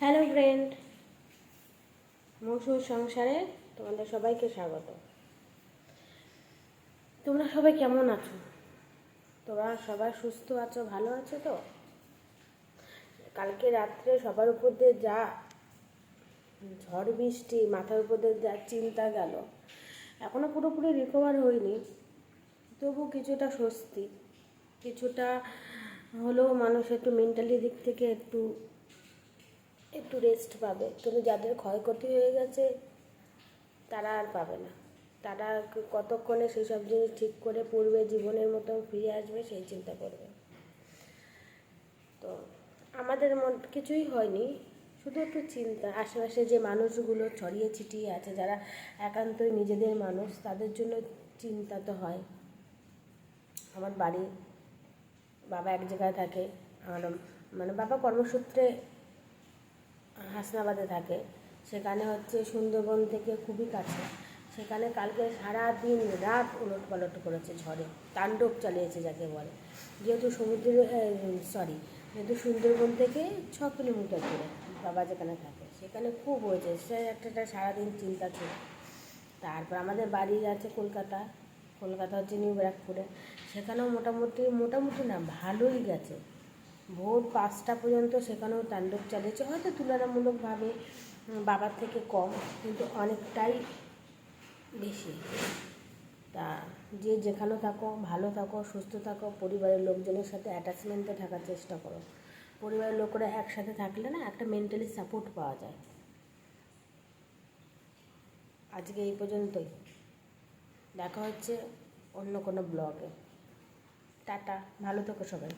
Hello friend. মৌসুম সংসারে তোমাদের সবাইকে স্বাগত। তোমরা সবাই কেমন আছো? তোমরা সবাই সুস্থ আছো, ভালো আছো তো? কালকে রাত্রে সবার উপর দিয়ে যা ঝড় বৃষ্টি, মাথার উপর দিয়ে যা চিন্তা গেল এখনও পুরোপুরি রিকভার হয়নি। তবু কিছুটা স্বস্তি, কিছুটা হলেও মানুষ একটু মেন্টালি দিক থেকে একটু একটু রেস্ট পাবে। কিন্তু যাদের ক্ষয়ক্ষতি হয়ে গেছে, তারা আর পাবে না। তারা কতক্ষণে সেই সব জিনিস ঠিক করে পূর্বে জীবনের মতো ফিরে আসবে, সেই চিন্তা করবে। তো আমাদের মন কিছুই হয়নি, শুধু একটু চিন্তা। আশেপাশে যে মানুষগুলো ছড়িয়ে ছিটিয়ে আছে, যারা একান্তই নিজেদের মানুষ, তাদের জন্য চিন্তা তো হয়। আমার বাড়ি, বাবা এক জায়গায় থাকে। আর মানে বাবা কর্মসূত্রে হাসনাবাদে থাকে। সেখানে হচ্ছে সুন্দরবন থেকে খুবই কাছে। সেখানে কালকে সারা দিন রাত উলট পালট করেছে ঝড়ে। তাণ্ডব চালিয়েছে যাকে বলে। যেহেতু সমুদ্র সরি যেহেতু সুন্দরবন থেকে ছ কিলোমিটার দূরে বাবা যেখানে থাকে, সেখানে খুব হয়েছে। সে একটা একটা সারাদিন চিন্তা ছিল। তারপর আমাদের বাড়ি আছে কলকাতা। কলকাতা হচ্ছে নিউ ব্যারাকপুরে। সেখানেও মোটামুটি মোটামুটি না, ভালোই গেছে। ভোর পাঁচটা পর্যন্ত সেখানেও তাণ্ডব চালিয়েছে। হয়তো তুলনামূলকভাবে বাবার থেকে কম, কিন্তু অনেকটাই বেশি। তা যে যেখানে থাকো, ভালো থাকো, সুস্থ থাকো, পরিবারের লোকজনের সাথে অ্যাটাচমেন্টে থাকার চেষ্টা করো। পরিবারের লোকরা একসাথে থাকলে না একটা মেন্টালি সাপোর্ট পাওয়া যায়। আজকে এই পর্যন্তই। দেখা হচ্ছে অন্য কোনো ব্লগে টাটা, ভালো থেকো সবাই।